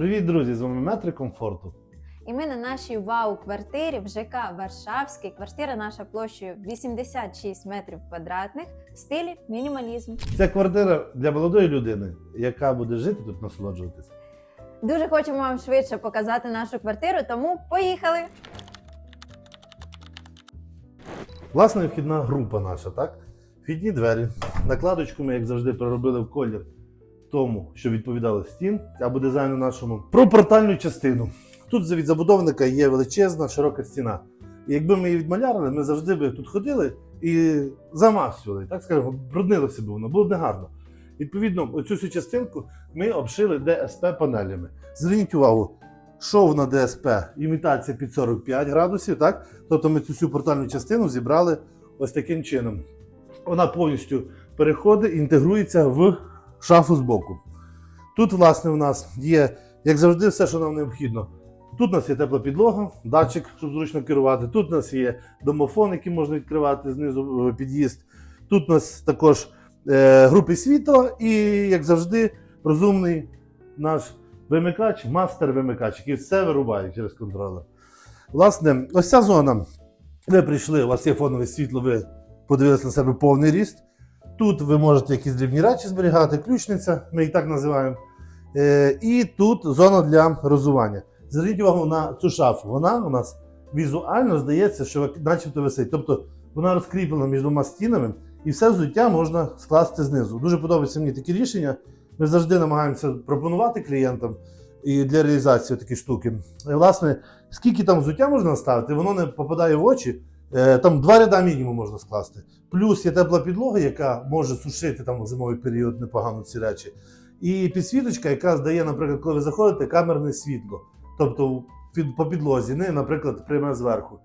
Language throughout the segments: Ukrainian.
Привіт, друзі! З вами метри комфорту. І ми на нашій вау-квартирі в ЖК Варшавський. Квартира наша площею 86 метрів квадратних в стилі мінімалізм. Це квартира для молодої людини, яка буде жити тут, насолоджуватися. Дуже хочемо вам швидше показати нашу квартиру, тому поїхали! Власне, вхідна група наша, так? Вхідні двері. Накладочку ми, як завжди, проробили в колір тому, що відповідало стін або дизайну нашому. Про портальну частину. Тут від забудовника є величезна, широка стіна. І якби ми її відмалярили, ми завжди би тут ходили і замасювали, так скажемо, бруднилося б воно, було б негарно. Відповідно, оцю всю частинку ми обшили ДСП панелями. Зверніть увагу, шов на ДСП, імітація під 45 градусів, так? Тобто ми цю всю портальну частину зібрали ось таким чином. Вона повністю переходить інтегрується в шафу збоку. Тут, власне, у нас є, як завжди, все, що нам необхідно. Тут у нас є тепла підлога, датчик, щоб зручно керувати. Тут у нас є домофон, який можна відкривати знизу е, під'їзд. Тут у нас також е, групи світла і, як завжди, розумний наш вимикач, мастер-вимикач, який все вирубає через контролер. Власне, ось ця зона. Ви прийшли, у вас є фонове світло, ви подивилися на себе повний ріст. Тут ви можете якісь дрібні речі зберігати, ключниця, ми її так називаємо. Е, і тут зона для розування. Зверніть увагу на цю шафу. Вона у нас візуально здається, що начебто висить. Тобто вона розкріплена між двома стінами, і все взуття можна скласти знизу. Дуже подобаються мені такі рішення. Ми завжди намагаємося пропонувати клієнтам і для реалізації такі штуки. І, власне, скільки там взуття можна ставити, воно не попадає в очі. Е, Там два ряда мінімум можна скласти. Плюс є тепла підлога, яка може сушити там у зимовий період непогано ці речі. І підсвіточка, яка здає, наприклад, коли ви заходите, камерне світло. Тобто по підлозі, не, наприклад, пряме зверху.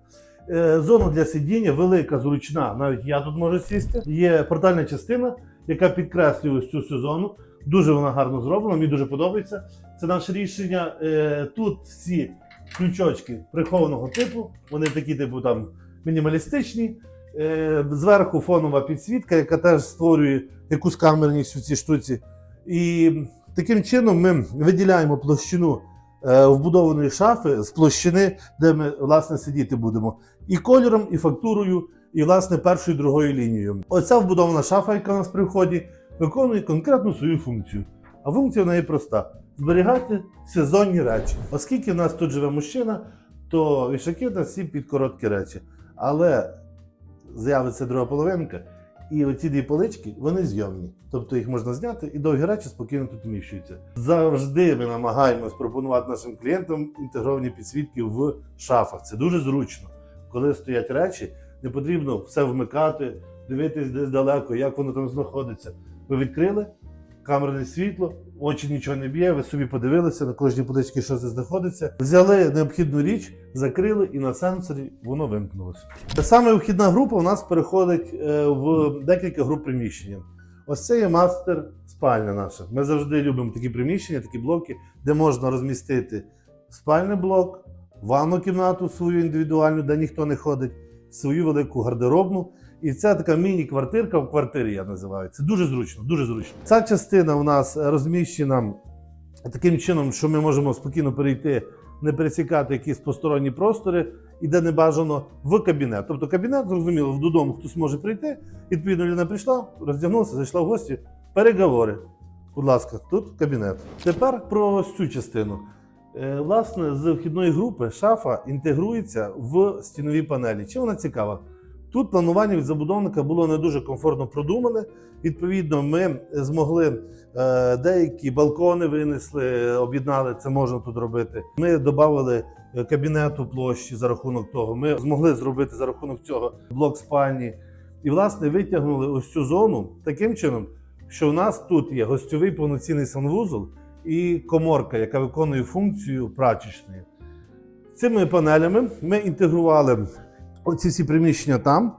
Е, зона для сидіння велика, зручна. Навіть я тут можу сісти. Є портальна частина, яка підкреслює цю всю зону. Дуже вона гарно зроблена, мені дуже подобається. Це наше рішення. Е, тут всі ключочки прихованого типу, вони такі, типу, там мінімалістичні. Е, зверху фонова підсвітка, яка теж створює якусь камерність у цій штуці. І таким чином ми виділяємо площину е, вбудованої шафи з площини, де ми власне сидіти будемо. І кольором, і фактурою, і власне першою другою лінією. Оця вбудована шафа, яка у нас при вході, виконує конкретну свою функцію. А функція в неї проста: зберігати сезонні речі. Оскільки в нас тут живе мужчина, то вішаки в нас всі під короткі речі. Але з'явиться друга половинка, і оці дві полички вони зйомні. Тобто їх можна зняти і довгі речі спокійно тут вміщуються. Завжди ми намагаємось пропонувати нашим клієнтам інтегровані підсвітки в шафах. Це дуже зручно. Коли стоять речі, не потрібно все вмикати, дивитись десь далеко, як воно там знаходиться. Ви відкрили камерне світло, очі нічого не б'є, ви собі подивилися на кожній поличці, що це знаходиться. Взяли необхідну річ, закрили і на сенсорі воно вимкнулося. Саме вхідна група у нас переходить е, в декілька груп приміщення. Ось це є мастер спальня наша. Ми завжди любимо такі приміщення, такі блоки, де можна розмістити спальний блок, ванну кімнату свою індивідуальну, де ніхто не ходить, свою велику гардеробну. І це така міні-квартирка в квартирі, я називаю. Це дуже зручно, дуже зручно. Ця частина у нас розміщена таким чином, що ми можемо спокійно перейти, не пересікати якісь посторонні простори, і де не бажано в кабінет. Тобто кабінет, зрозуміло, додому хтось може прийти. Відповідно, людина прийшла, роздягнулася, зайшла в гості. Переговори. Будь ласка, тут кабінет. Тепер про цю частину. Е, Власне, з вхідної групи шафа інтегрується в стінові панелі. Чим вона цікава? Тут планування від забудовника було не дуже комфортно продумане. Відповідно, ми змогли е, деякі балкони винесли, об'єднали це можна тут робити. Ми додали кабінету площі за рахунок того. Ми змогли зробити за рахунок цього блок спальні. І, власне, витягнули ось цю зону таким чином, що в нас тут є гостьовий повноцінний санвузол і коморка, яка виконує функцію прачечної. Цими панелями ми інтегрували оці всі приміщення там,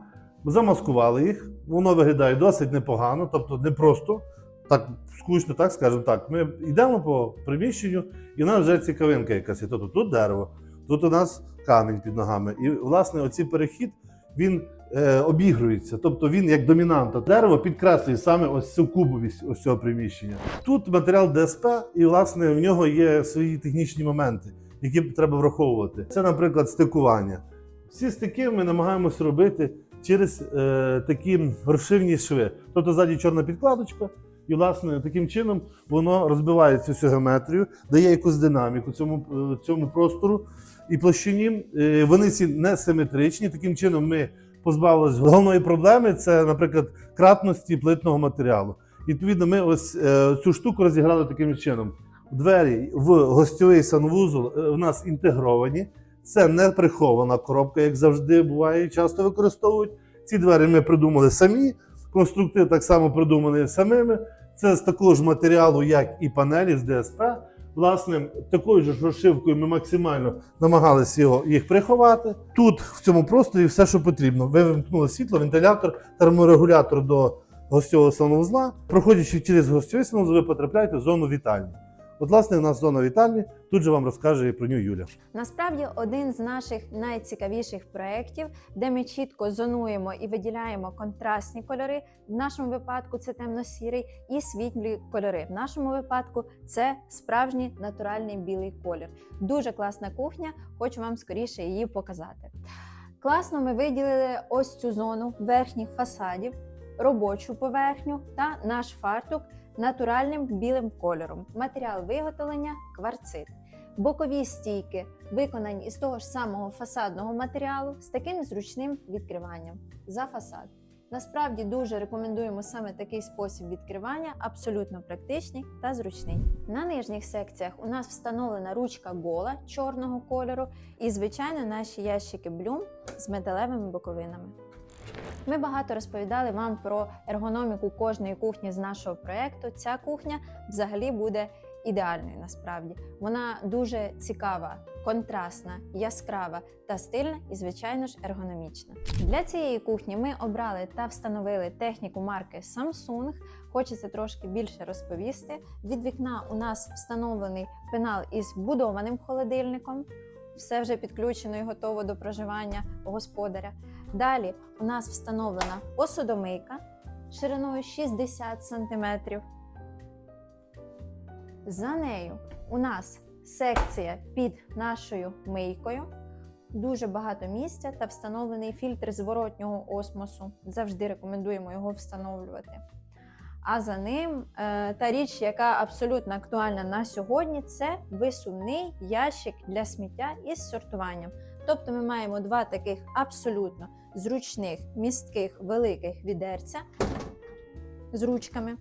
замаскували їх. Воно виглядає досить непогано, тобто не просто так скучно, так скажемо так. Ми йдемо по приміщенню, і нас вже цікавинка якась. є. Тобто тут дерево, тут у нас камінь під ногами. І, власне, оцей перехід він е, обігрується. Тобто він як домінанта дерево підкреслює саме ось цю кубовість ось цього приміщення. Тут матеріал ДСП, і власне в нього є свої технічні моменти, які треба враховувати. Це, наприклад, стикування. Всі стики ми намагаємось робити через е, такі розшивні шви. Тобто ззаді чорна підкладочка, і власне таким чином воно розбиває цю всю геометрію, дає якусь динаміку цьому, е, цьому простору і площині. Е, Вони ці не симетричні. Таким чином ми позбавилися головної проблеми це, наприклад, кратності плитного матеріалу. Відповідно, ми ось е, цю штуку розіграли таким чином. Двері в гостьовий санвузол е, в нас інтегровані. Це не прихована коробка, як завжди буває, часто використовують. Ці двері ми придумали самі. Конструктив так само придуманий самими. Це з такого ж матеріалу, як і панелі з ДСП. Власне, такою ж розшивкою ми максимально намагалися його, їх приховати. Тут в цьому просторі все, що потрібно. Ви вимкнули світло, вентилятор, терморегулятор до гостьового санвузла. Проходячи через гостьовий санвузол, ви потрапляєте в зону вітальні. От, власне, у нас зона вітальні. Тут же вам розкаже про нього Юля. Насправді один з наших найцікавіших проєктів, де ми чітко зонуємо і виділяємо контрастні кольори. В нашому випадку це темно-сірий і світлі кольори. В нашому випадку це справжній натуральний білий колір. Дуже класна кухня, хочу вам скоріше її показати. Класно ми виділили ось цю зону верхніх фасадів, робочу поверхню та наш фартук натуральним білим кольором. Матеріал виготовлення кварцит. Бокові стійки виконані із того ж самого фасадного матеріалу з таким зручним відкриванням за фасад. Насправді дуже рекомендуємо саме такий спосіб відкривання, абсолютно практичний та зручний. На нижніх секціях у нас встановлена ручка гола чорного кольору і, звичайно, наші ящики блюм з металевими боковинами. Ми багато розповідали вам про ергономіку кожної кухні з нашого проекту. Ця кухня взагалі буде ідеальною насправді. Вона дуже цікава, контрастна, яскрава та стильна і, звичайно ж, ергономічна. Для цієї кухні ми обрали та встановили техніку марки Samsung. Хочеться трошки більше розповісти. Від вікна у нас встановлений пенал із будованим холодильником. Все вже підключено і готово до проживання господаря. Далі у нас встановлена посудомийка шириною 60 см. За нею у нас секція під нашою мийкою. Дуже багато місця та встановлений фільтр зворотнього осмосу. Завжди рекомендуємо його встановлювати. А за ним е, та річ, яка абсолютно актуальна на сьогодні, це висувний ящик для сміття із сортуванням. Тобто ми маємо два таких абсолютно зручних, містких, великих відерця з ручками,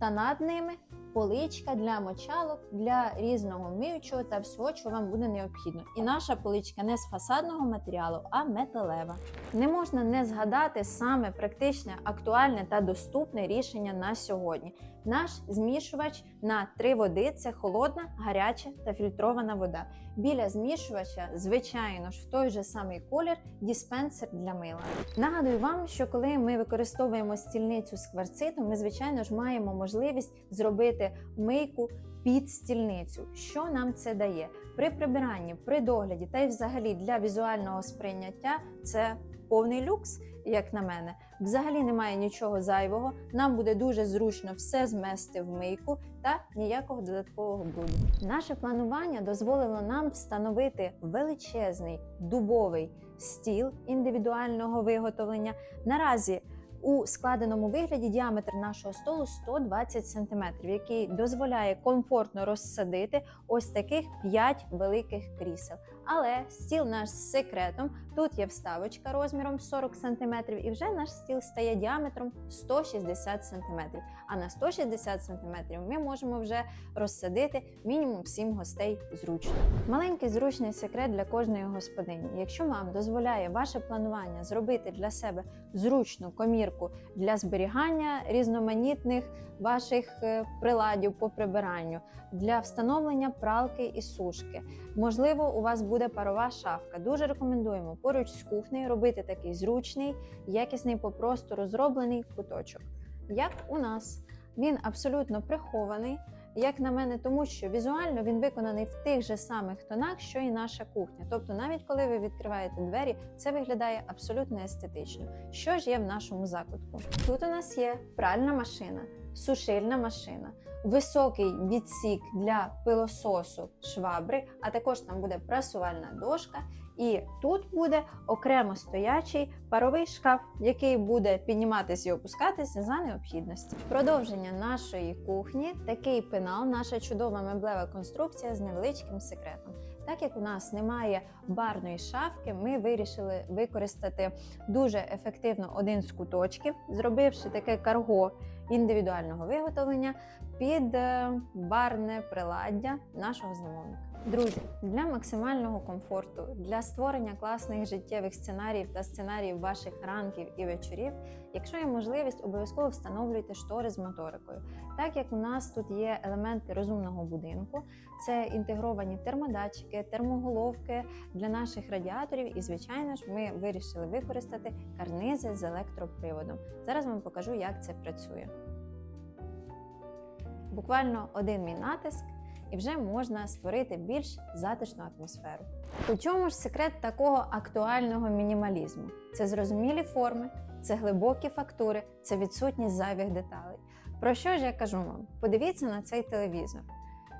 та над ними поличка для мочалок, для різного миючого та всього, що вам буде необхідно. І наша поличка не з фасадного матеріалу, а металева. Не можна не згадати саме практичне, актуальне та доступне рішення на сьогодні. Наш змішувач на три води це холодна, гаряча та фільтрована вода. Біля змішувача, звичайно ж, в той же самий колір диспенсер для мила. Нагадую вам, що коли ми використовуємо стільницю з кварциту, ми, звичайно ж, маємо можливість зробити мийку під стільницю. Що нам це дає? При прибиранні, при догляді та й взагалі для візуального сприйняття це повний люкс, як на мене. Взагалі немає нічого зайвого. Нам буде дуже зручно все змести в мийку та ніякого додаткового бруду. Наше планування дозволило нам встановити величезний дубовий стіл індивідуального виготовлення. Наразі у складеному вигляді діаметр нашого столу 120 см, який дозволяє комфортно розсадити ось таких 5 великих крісел. Але стіл наш з секретом. Тут є вставочка розміром 40 см, і вже наш стіл стає діаметром 160 см. А на 160 см ми можемо вже розсадити мінімум 7 гостей зручно. Маленький зручний секрет для кожної господині. Якщо вам дозволяє ваше планування зробити для себе зручну комірку для зберігання різноманітних ваших е, приладів по прибиранню, для встановлення пралки і сушки. Можливо, у вас буде парова шафка. Дуже рекомендуємо поруч з кухнею робити такий зручний, якісний по простору зроблений куточок. Як у нас він абсолютно прихований. як на мене, тому що візуально він виконаний в тих же самих тонах, що і наша кухня. Тобто, навіть коли ви відкриваєте двері, це виглядає абсолютно естетично. Що ж є в нашому закутку? Тут у нас є пральна машина, сушильна машина, високий відсік для пилососу швабри, а також там буде прасувальна дошка. І тут буде окремо стоячий паровий шкаф, який буде підніматися і опускатися за необхідності. Продовження нашої кухні такий пенал, наша чудова меблева конструкція з невеличким секретом. Так як у нас немає барної шафки, ми вирішили використати дуже ефективно один з куточків, зробивши таке карго індивідуального виготовлення під е, барне приладдя нашого замовника. Друзі, для максимального комфорту, для створення класних життєвих сценаріїв та сценаріїв ваших ранків і вечорів, якщо є можливість, обов'язково встановлюйте штори з моторикою. Так як у нас тут є елементи розумного будинку, це інтегровані термодатчики, термоголовки для наших радіаторів, і, звичайно ж, ми вирішили використати карнизи з електроприводом. Зараз вам покажу, як це працює. Буквально один мій натиск, і вже можна створити більш затишну атмосферу. У чому ж секрет такого актуального мінімалізму? Це зрозумілі форми, це глибокі фактури, це відсутність зайвих деталей. Про що ж я кажу вам? Подивіться на цей телевізор.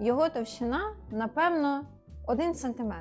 Його товщина, напевно, 1 см.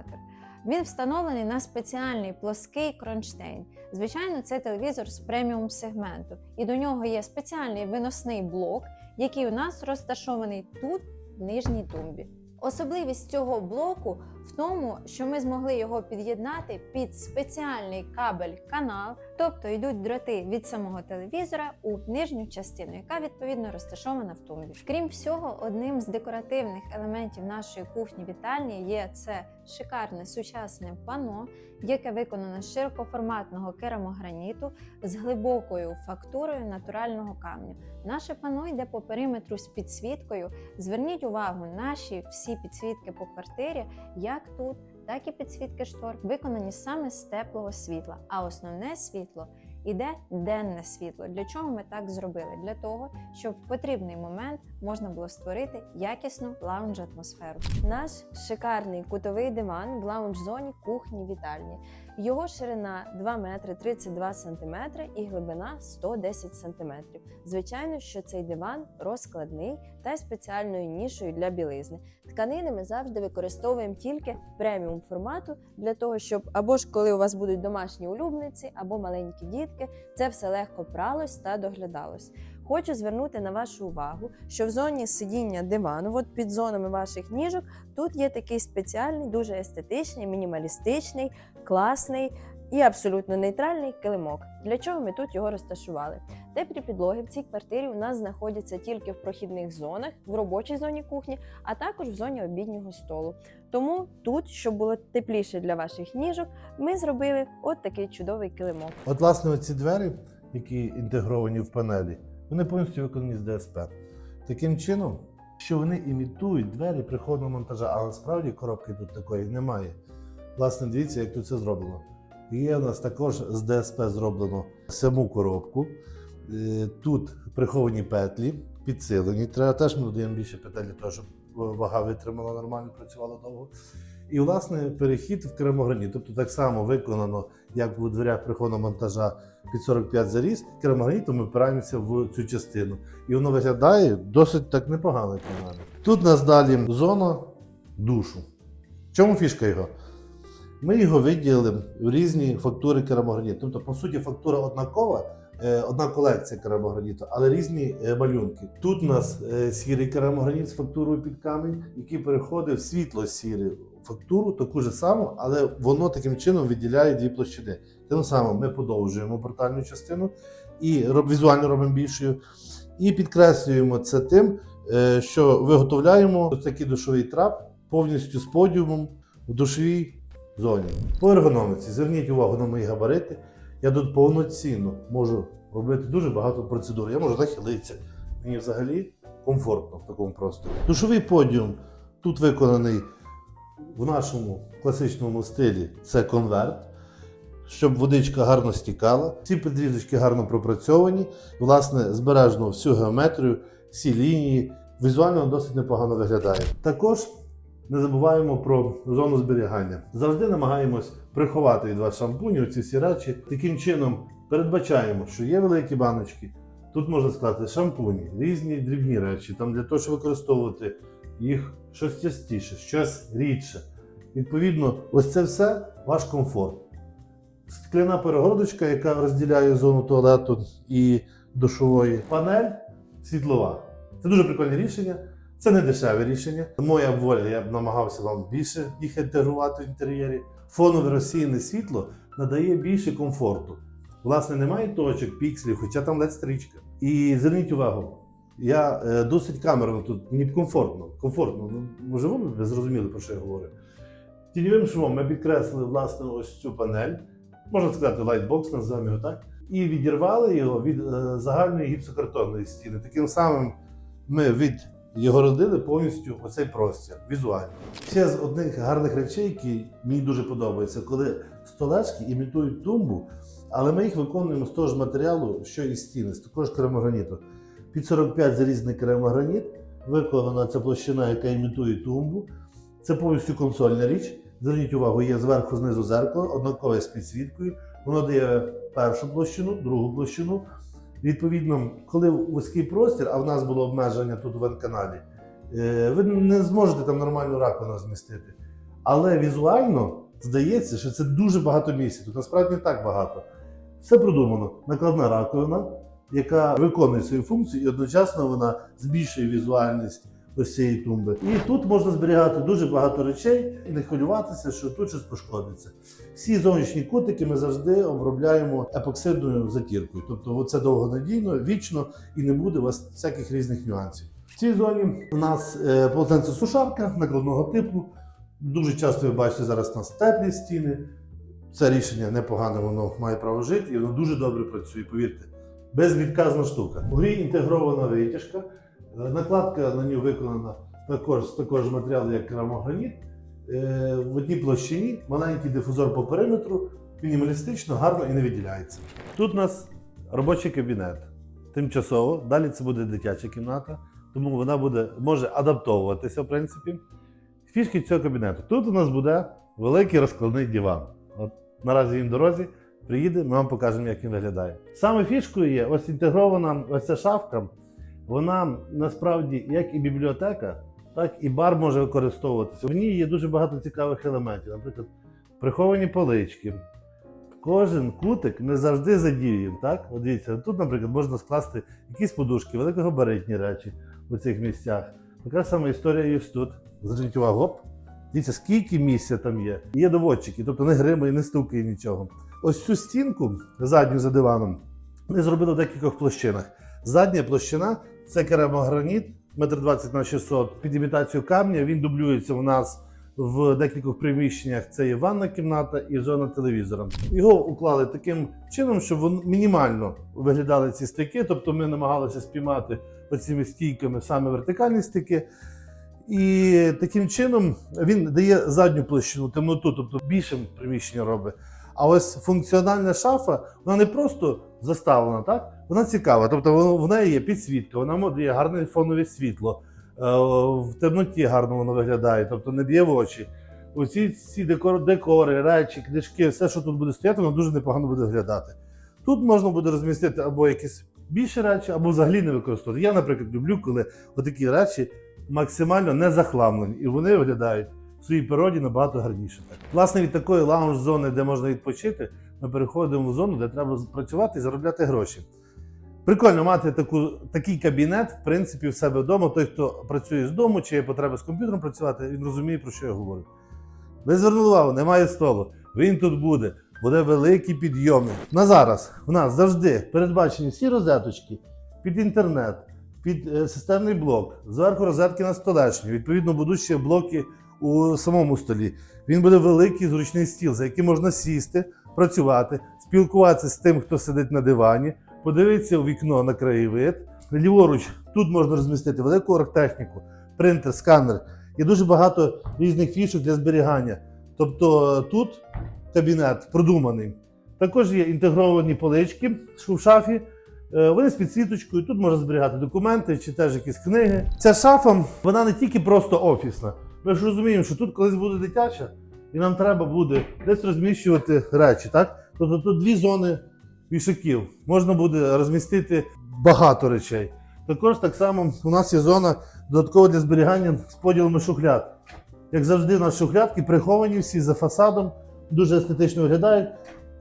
Він встановлений на спеціальний плоский кронштейн. Звичайно, це телевізор з преміум сегменту, і до нього є спеціальний виносний блок, який у нас розташований тут, в нижній тумбі. Особливість цього блоку в тому, що ми змогли його під'єднати під спеціальний кабель-канал, тобто йдуть дроти від самого телевізора у нижню частину, яка відповідно розташована в тумбі. Крім всього, одним з декоративних елементів нашої кухні вітальні є це шикарне сучасне пано, яке виконано з широкоформатного керамограніту з глибокою фактурою натурального камню. Наше пано йде по периметру з підсвіткою. Зверніть увагу, наші всі підсвітки по квартирі, як тут, так і підсвітки штор, виконані саме з теплого світла. А основне світло іде денне світло. Для чого ми так зробили? Для того, щоб в потрібний момент можна було створити якісну лаунж атмосферу. Наш шикарний кутовий диван в лаунж-зоні кухні вітальні. Його ширина 2 метри 32 сантиметри і глибина 110 сантиметрів. Звичайно, що цей диван розкладний та й спеціальною нішою для білизни. Тканини ми завжди використовуємо тільки преміум формату для того, щоб або ж коли у вас будуть домашні улюбниці, або маленькі дітки, це все легко пралось та доглядалось. Хочу звернути на вашу увагу, що в зоні сидіння дивану, от під зонами ваших ніжок, тут є такий спеціальний, дуже естетичний, мінімалістичний, класний і абсолютно нейтральний килимок. Для чого ми тут його розташували? Теплі підлоги в цій квартирі у нас знаходяться тільки в прохідних зонах, в робочій зоні кухні, а також в зоні обіднього столу. Тому тут, щоб було тепліше для ваших ніжок, ми зробили от такий чудовий килимок. От, власне, оці двері, які інтегровані в панелі, вони повністю виконані з ДСП. Таким чином, що вони імітують двері приходного монтажа, але насправді коробки тут такої немає. Власне, дивіться, як тут це зроблено. Є у нас також з ДСП зроблено саму коробку. Е, Тут приховані петлі, підсилені. Треба теж ми додаємо більше петель для того, щоб вага витримала нормально, працювала довго. І, власне, перехід в керамограніт. Тобто так само виконано, як у дверях прихованого монтажа під 45 заріз, керамогранітом ми впираємося в цю частину. І воно виглядає досить так непогано, як на мене. Тут нас далі зона душу. В чому фішка його? Ми його виділили в різні фактури керамограніту. Тобто, по суті, фактура однакова, одна колекція керамограніту, але різні е, малюнки. Тут у нас е, сірий керамограніт з фактурою під камінь, який переходить в світло-сіру фактуру, таку ж саму, але воно таким чином відділяє дві площини. Тим самим ми подовжуємо портальну частину і візуально робимо більшою. І підкреслюємо це тим, е, що виготовляємо ось такий душовий трап повністю з подіумом в душовій зоні. По ергономіці, зверніть увагу на мої габарити. Я тут повноцінно можу робити дуже багато процедур. Я можу нахилитися. Мені взагалі комфортно в такому просторі. Душовий подіум тут виконаний в нашому класичному стилі. Це конверт. Щоб водичка гарно стікала. Ці підрізочки гарно пропрацьовані. Власне, збережено всю геометрію, всі лінії, візуально досить непогано виглядає. Також не забуваємо про зону зберігання. Завжди намагаємось приховати від вас шампуні ці всі речі. Таким чином передбачаємо, що є великі баночки. Тут можна сказати шампуні, різні дрібні речі, там для того, щоб використовувати їх щось частіше, щось рідше. Відповідно, ось це все ваш комфорт. Скляна перегородочка, яка розділяє зону туалету і душової. Панель світлова. Це дуже прикольне рішення. Це не дешеве рішення. Моя воля, я б намагався вам більше їх інтегрувати в інтер'єрі. Фонове розсіяне світло надає більше комфорту. Власне, немає точок, пікселів, хоча там ледь стрічка. І зверніть увагу, я е, досить камерно тут, мені комфортно. комфортно. Ну, Може, ви зрозуміли, про що я говорю. Тіньовим швом ми підкреслили власне ось цю панель, можна сказати, лайтбокс, називаємо його так, і відірвали його від е, загальної гіпсокартонної стіни. Таким самим ми від його родили повністю оцей простір візуально. Ще з одних гарних речей, які мені дуже подобається, коли столешки імітують тумбу, але ми їх виконуємо з того ж матеріалу, що і стіни, з такого ж керамограніту. Під 45 зарізаний керамограніт, виконана ця площина, яка імітує тумбу. Це повністю консольна річ. Зверніть увагу, є зверху знизу зеркало, однакове з підсвіткою. Воно дає першу площину, другу площину. Відповідно, коли вузький простір, а в нас було обмеження тут в венканалі, е, ви не зможете там нормальну раковину змістити. Але візуально здається, що це дуже багато місця. Тут насправді не так багато. Все продумано. Накладна раковина, яка виконує свою функцію, і одночасно вона збільшує візуальність ось цієї тумби. І тут можна зберігати дуже багато речей і не хвилюватися, що тут щось пошкодиться. Всі зовнішні кутики ми завжди обробляємо епоксидною затіркою. Тобто це довгонадійно, вічно і не буде у вас всяких різних нюансів. В цій зоні у нас е, полотенце-сушарка накладного типу. Дуже часто ви бачите зараз у нас теплі стіни. Це рішення непогане, воно має право жити і воно дуже добре працює, повірте. Безвідказна штука. У грі інтегрована витяжка. Е, Накладка на нього виконана також з такого ж матеріалу, як керамограніт. Е, В одній площині маленький дифузор по периметру, мінімалістично, гарно і не виділяється. Тут у нас робочий кабінет. Тимчасово, далі це буде дитяча кімната, тому вона буде, може адаптовуватися, в принципі. Фішки цього кабінету. Тут у нас буде великий розкладний диван. От наразі він в дорозі. Приїде, ми вам покажемо, як він виглядає. Саме фішкою є ось інтегрована ось ця шафка. Вона насправді як і бібліотека, так і бар може використовуватися. В ній є дуже багато цікавих елементів. Наприклад, приховані полички. Кожен кутик не завжди задіюємо. Так? От дивіться, тут, наприклад, можна скласти якісь подушки, великогабаритні речі у цих місцях. Така сама історія ось тут. Зверніть увагу, оп. Дивіться, скільки місця там є. Є доводчики, тобто не гримає, не стукає нічого. Ось цю стінку, задню за диваном, ми зробили в декількох площинах. Задня площина це керамограніт, 1,20 на 600 під імітацію камня. Він дублюється у нас в декількох приміщеннях. Це є ванна кімната і зона телевізора. Його уклали таким чином, щоб вон- мінімально виглядали ці стики. Тобто ми намагалися спіймати оціми стійками саме вертикальні стики. І таким чином він дає задню площину, темноту, тобто більшим приміщення робить. А ось функціональна шафа, вона не просто заставлена, так? Вона цікава. Тобто в неї є підсвітка, вона дає гарне фонове світло. е, В темноті гарно воно виглядає, тобто не б'є в очі. Оці ці декор, декори, речі, книжки, все, що тут буде стояти, воно дуже непогано буде виглядати. Тут можна буде розмістити або якісь більші речі, або взагалі не використовувати. Я, наприклад, люблю, коли отакі речі максимально не захламлені, і вони виглядають в своїй природі набагато гарніше. Власне, від такої лаунж-зони, де можна відпочити, ми переходимо в зону, де треба працювати і заробляти гроші. Прикольно мати таку, такий кабінет, в принципі, в себе вдома. Той, хто працює з дому, чи є потреба з комп'ютером працювати, він розуміє, про що я говорю. Ви звернули увагу, немає столу. Він тут буде. Буде великий підйомник. На зараз в нас завжди передбачені всі розеточки під інтернет, під е, системний блок, зверху розетки на столешню. Відповідно, будуть ще блоки у самому столі. Він буде великий зручний стіл, за яким можна сісти, працювати, спілкуватися з тим, хто сидить на дивані, подивитися у вікно на краєвид. Ліворуч тут можна розмістити велику оргтехніку, принтер, сканер. Є дуже багато різних фішок для зберігання. Тобто тут кабінет продуманий. Також є інтегровані полички в шафі, Е, Вони з підсвіточкою, тут можна зберігати документи чи теж якісь книги. Ця шафа, вона не тільки просто офісна. Ми ж розуміємо, що тут колись буде дитяча, і нам треба буде десь розміщувати речі, так? Тобто тут дві зони вішаків. Можна буде розмістити багато речей. Також так само у нас є зона додатково для зберігання з поділами шухляд. Як завжди, у нас шухлядки приховані всі за фасадом, дуже естетично виглядають.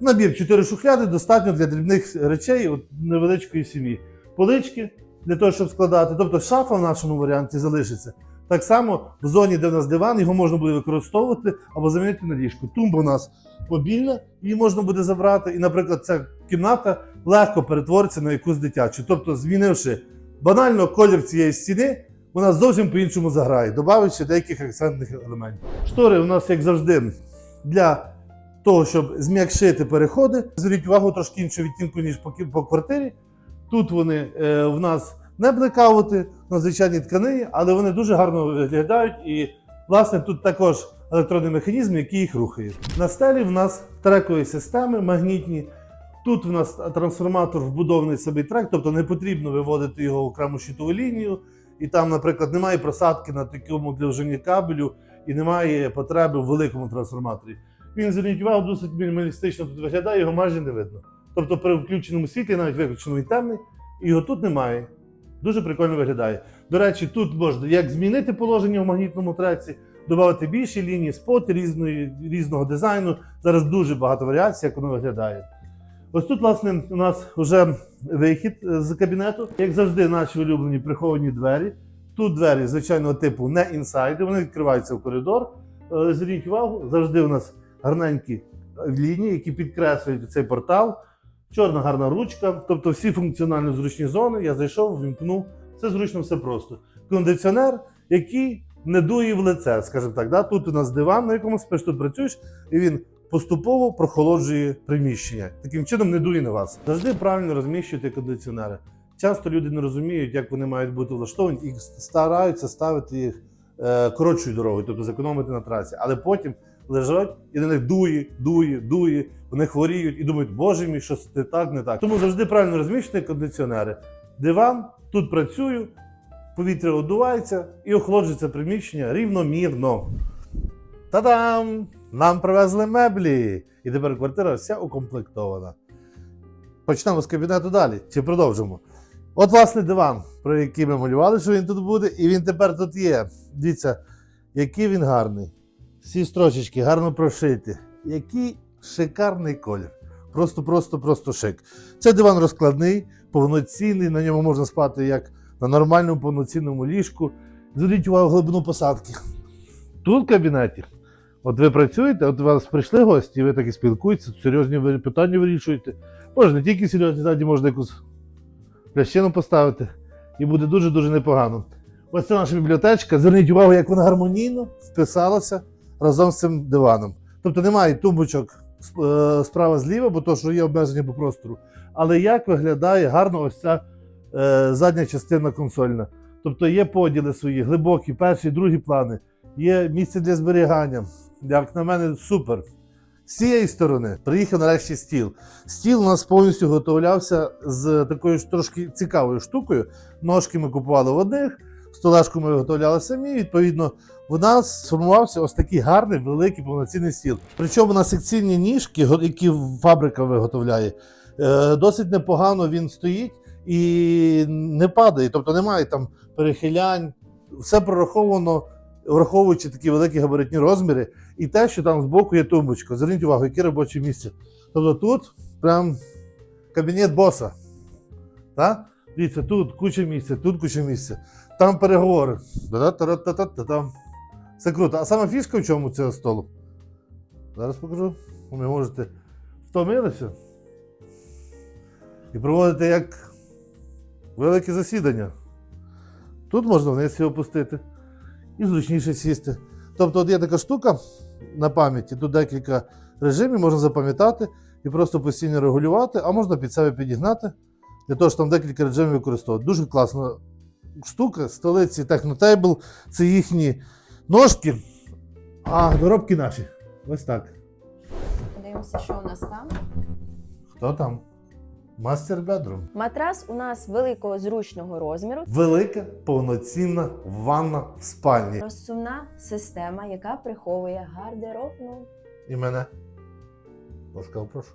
Набір 4 шухляди достатньо для дрібних речей от невеличкої сім'ї. Полички для того, щоб складати. Тобто шафа в нашому варіанті залишиться. Так само в зоні, де в нас диван, його можна буде використовувати або замінити на ліжку. Тумба у нас мобільна, її можна буде забрати. І, наприклад, ця кімната легко перетвориться на якусь дитячу. Тобто, змінивши банально колір цієї стіни, вона зовсім по-іншому заграє, додавши деяких акцентних елементів. Штори у нас, як завжди, для того, щоб зм'якшити переходи. Зверніть увагу трошки іншу відтінку, ніж по, квартирі. Тут вони е, в нас не блекаути, на звичайній тканині, але вони дуже гарно виглядають. І, власне, тут також електронний механізм, який їх рухає. На стелі в нас трекові системи магнітні. Тут в нас трансформатор вбудований собі трек, тобто не потрібно виводити його в окрему щитову лінію. І там, наприклад, немає просадки на такому довжині кабелю і немає потреби в великому трансформаторі. Він зверніть увагу, досить мінімалістично тут виглядає, його майже не видно. Тобто при включеному світлі, навіть виключеному і темний, його тут немає. Дуже прикольно виглядає. До речі, тут можна як змінити положення в магнітному треці, додати більші лінії, споти різної, різного дизайну. Зараз дуже багато варіацій, як воно виглядає. Ось тут, власне, у нас вже вихід е, з кабінету. Як завжди, наші улюблені приховані двері. Тут двері звичайного типу не інсайди, вони відкриваються в коридор. Е, Зверніть увагу, завжди у нас гарненькі е, лінії, які підкреслюють цей портал. Чорна гарна ручка, тобто всі функціонально зручні зони. Я зайшов, вімкнув. Все зручно, все просто. Кондиціонер, який не дує в лице, скажімо так. Да? Тут у нас диван, на якому спиш, тут працюєш, і він поступово прохолоджує приміщення. Таким чином не дує на вас. Завжди правильно розміщуйте кондиціонери. Часто люди не розуміють, як вони мають бути влаштовані, і стараються ставити їх е, коротшою дорогою, тобто зекономити на трасі. Але потім лежать і на них дує, дує, дує. Вони хворіють і думають, боже мій, щось не так, не так. Тому завжди правильно розміщуйте кондиціонери. Диван, тут працюю, повітря одувається і охолоджується приміщення рівномірно. Та-дам! Нам привезли меблі! І тепер квартира вся укомплектована. Почнемо з кабінету далі. Чи продовжимо? От, власне, диван, про який ми малювали, що він тут буде, і він тепер тут є. Дивіться, який він гарний. Всі строчечки гарно прошиті. Який шикарний колір. Просто, просто, просто шик. Це диван розкладний, повноцінний, на ньому можна спати як на нормальному повноцінному ліжку. Зверніть увагу глибину посадки. Тут в кабінеті. От ви працюєте, от у вас прийшли гості, ви так і спілкуєтеся, серйозні питання вирішуєте. Може, не тільки серйозні, ззаді можна якусь плящину поставити, і буде дуже-дуже непогано. Ось це наша бібліотечка. Зверніть увагу, як вона гармонійно вписалася разом з цим диваном. Тобто немає тумбочок е, справа зліва, бо то, що є обмеження по простору. Але як виглядає гарно ось ця е, задня частина консольна. Тобто є поділи свої, глибокі, перші, другі плани, є місце для зберігання. Як на мене, супер. З цієї сторони приїхав нарешті стіл. Стіл у нас повністю готовлявся з такою ж трошки цікавою штукою. Ножки ми купували в одних, столешку ми виготовляли самі. Відповідно, в нас сформувався ось такий гарний, великий повноцінний стіл. Причому на секційні ніжки, які фабрика виготовляє, е, досить непогано він стоїть і не падає, тобто немає там перехилянь. Все прораховано, враховуючи такі великі габаритні розміри, і те, що там збоку є тумбочка. Зверніть увагу, яке робоче місце. Тобто тут прям кабінет боса. Так? Дивіться, тут куча місця, тут куча місця. Там переговори. Це круто. А саме фішка в чому цього столу? Зараз покажу. Ви можете втомилися і проводити як велике засідання. Тут можна вниз його опустити і зручніше сісти. Тобто, от є така штука на пам'яті, тут декілька режимів можна запам'ятати і просто постійно регулювати, а можна під себе підігнати, для того, щоб там декілька режимів використовувати. Дуже класна штука. Столиці Technotable – це їхні ножки, а доробки наші. Ось так. Подивимося, що у нас там. Хто там? Мастер бедрум. Матрас у нас великого зручного розміру. Велика повноцінна ванна в спальні. Розсувна система, яка приховує гардеробну. І мене. Ласкаво прошу.